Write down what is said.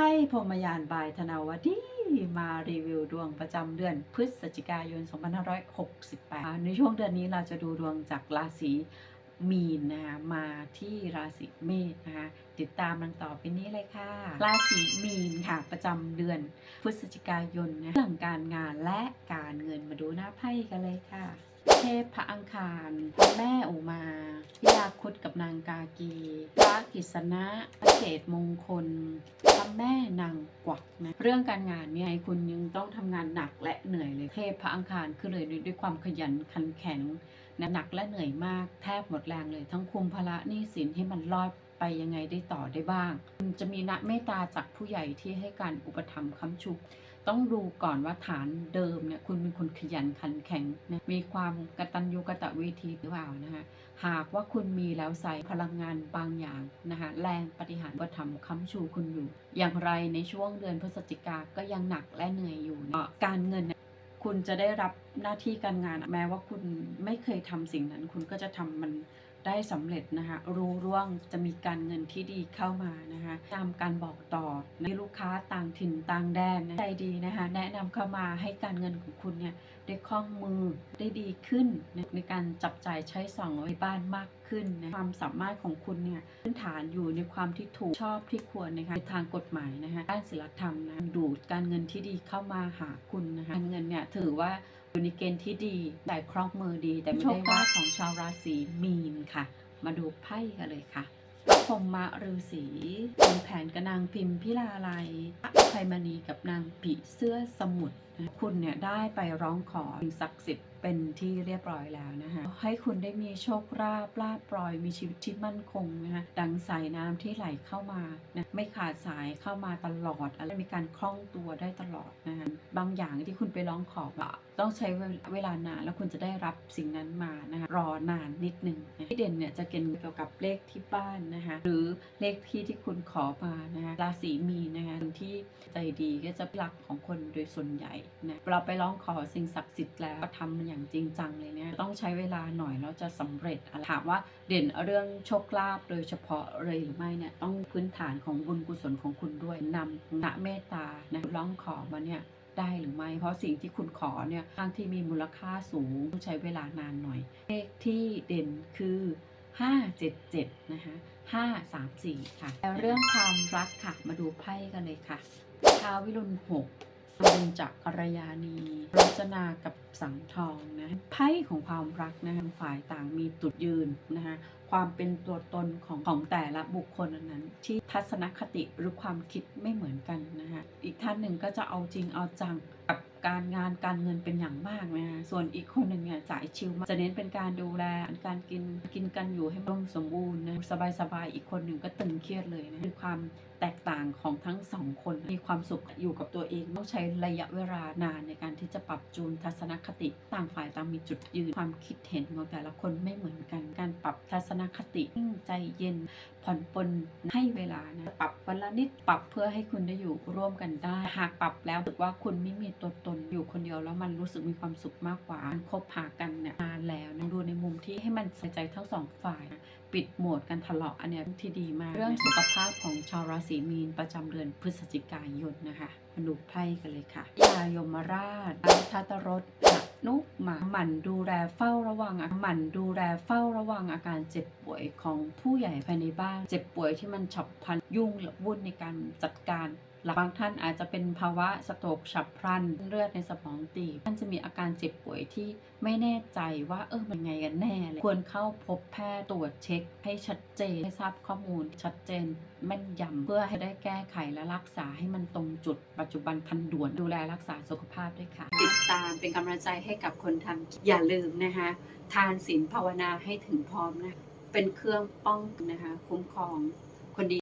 ไพ่พรมยานบายธนาวดีมารีวิวดวงประจำเดือนพฤศจิกายน 2568 ในช่วงเดือนนี้เราจะดูดวงจากราศีมีนนะคะมาที่ราศีเมษนะคะติดตามดังต่อไปนี้เลยค่ะ ราศีมีนค่ะประจำเดือนพฤศจิกายนนะเรื่องการงานและการเงินมาดูหน้าไพ่กันเลยค่ะ เทพพระอังคารแม่อุมาพิยาก นางกากีพระกิษณะพระเกตมงคลพระแม่นางกวักนะเรื่องการงานเนี่ยคุณยังต้องทำงานหนักและเหนื่อยเลยเทพพระอังคารคือเลยด้วยความขยันขันแข็งนะหนักและเหนื่อยมากแทบหมดแรงเลย ทั้งคุมภาระหนี้สินให้มันรอดไปยังไงได้ต่อได้บ้างคุณจะมีนักเมตตาจากผู้ใหญ่ที่ให้การอุปถัมภ์ค้ำชุบ ต้องดูก่อนว่าฐานเดิมเนี่ยคุณเป็นคนขยันขันแข็งนะมีความกตัญญูกตเวทีหรือเปล่านะคะหากว่าคุณมีแล้วใส่พลังงานบางอย่างนะคะแรงปฏิหารย์ประทำค้ำชูคุณอยู่ อย่างไรในช่วงเดือนพฤศจิกาก็ยังหนักและเหนื่อยอยู่นะการเงินเนี่ยคุณจะได้รับหน้าที่การงาน แม้ว่าคุณไม่เคยทำสิ่งนั้น คุณก็จะทำมัน ได้สำเร็จนะคะรู้ร่วงจะมีการเงินที่ดีเข้ามานะคะตามการบอกต่อในลูกค้าต่างถิ่นต่างแดนใจดีนะคะแนะนำเข้ามาให้การเงินของคุณเนี่ยได้คล่องมือได้ดีขึ้นในการจับจ่ายใช้สอยในบ้านมากขึ้นนะความสามารถของคุณเนี่ยพื้นฐานอยู่ในความที่ถูกชอบที่ควรนะคะในทางกฎหมายนะคะด้านศิลธรรมนะดูดการเงินที่ดีเข้ามาหาคุณนะคะการเงินเนี่ยถือว่าอยู่ในเกณฑ์ที่ดีแต่คล่องมือดี แต่ไม่ได้ว่าของชาวราศีมีนค่ะ มาดูไพ่กันเลยค่ะพรหมฤาษีเป็นแผนกระนางพิมพิลาไลยพระอภัยมณีกับนางผีเสื้อสมุทรนะ คุณเนี่ยได้ไปร้องขอสักดิ์สิทธิ์เป็นที่เรียบร้อยแล้วนะคะให้คุณได้มีโชคลาภลาบปลอยมีชีวิตที่มั่นคงนะคะดังสายน้ำที่ไหลเข้ามานะไม่ขาดสายเข้ามาตลอดอะไรมีการคล่องตัวได้ตลอดนะคะบางอย่างที่คุณไปร้องขอต้องใช้เวลานานแล้วคุณจะได้รับสิ่งนั้นมานะคะรอนานนิดนึงนะที่เด่นเนี่ยจะเกี่ยวกับเลขที่บ้านนะคะหรือเลขที่ที่คุณขอมานะคะราศีมีนะคะคนที่ใจดีก็จะเป็นหลักของคนโดยส่วนใหญ่นะเราไปร้องขอสิ่งศักดิ์สิทธิ์แล้วทำมันอย่างจริงจังเลยเนี่ยต้องใช้เวลาหน่อยแล้วจะสำเร็จอะไรถามว่าเด่นเรื่องโชคลาภโดยเฉพาะเลยหรือไม่เนี่ยต้องพื้นฐานของบุญกุศลของคุณด้วยนำณเมตตานะร้องขอมาเนี่ยได้หรือไม่ เพราะสิ่งที่คุณขอเนี่ยทางที่มีมูลค่าสูงต้องใช้เวลานานหน่อย เลขที่เด่นคือ 577 นะคะ 534 ค่ะ แล้วเรื่องความรักค่ะ มาดูไพ่กันเลยค่ะท้าววิรุณหก บุญจักกรยานีรจนากับสังทองนะไพ่ของความรักนะคะฝ่ายต่างมีจุดยืนนะคะความเป็นตัวตนของของแต่ละบุคคลนั้น ที่ทัศนคติหรือความคิดไม่เหมือนกันนะคะอีกท่านหนึ่งก็จะเอาจริงเอาจังกับการงานการเงินเป็นอย่างมากนะคะส่วนอีกคนหนึ่งเนี่ยจ่ายชิลมากจะเน้นเป็นการดูแลการกินกินกันอยู่ให้มันสมบูรณ์นะสบายๆอีกคนหนึ่งก็ตึงเครียดเลยนะคือความแตกต่างของทั้งสองคนมีความสุขอยู่กับตัวเองต้องใช้ระยะเวลานานในการที่จะปรับจูนทัศนคคติ ต่างฝ่ายต่างมีจุดยืนความคิดเห็นของแต่ละคนไม่เหมือนกัน การปรับทัศนคติใจเย็น ผ่อนปลนให้เวลานะปรับวันละนิดปรับเพื่อให้คุณได้อยู่ร่วมกันได้ หากปรับแล้วรู้สึกว่าคุณไม่มีตัวตนอยู่คนเดียวแล้วมันรู้สึกมีความสุขมากกว่าการคบหากันเนี่ยนานแล้วนะดูในมุมที่ให้มันใส่ใจทั้งสองฝ่ายนะปิดโหมดการทะเลาะอันนี้ที่ดีมาก เรื่องสุขภาพของชาวราศีมีนประจำเดือนพฤศจิกายนนะคะมาดูไพ่กันเลยค่ะยายมราชดาทัตรสนุหมาหมั่นดูแลเฝ้าระวังหมั่นดูแลเฝ้าระวังอาการเจ็บป่วยของผู้ใหญ่ภายในบ้าน เจ็บป่วยที่มันฉับพลันยุ่งและวุ่นในการจัดการ บางท่านอาจจะเป็นภาวะสโตรกฉับพลันเลือดในสมองตีบท่านจะมีอาการเจ็บป่วยที่ไม่แน่ใจว่าเออมันไงกันแน่เลยควรเข้าพบแพทย์ตรวจเช็ค ให้ชัดเจนให้ทราบข้อมูลชัดเจนแม่นยำเพื่อให้ได้แก้ไขและรักษาให้มันตรงจุด ปัจจุบันทันด่วนดูแลรักษาสุขภาพด้วยค่ะ ติดตามเป็นกำลังใจให้กับคนทำอย่าลืมนะคะทานศีลภาวนาให้ถึงพร้อมนะเป็นเครื่องป้องนะคะคุ้มครองคนดี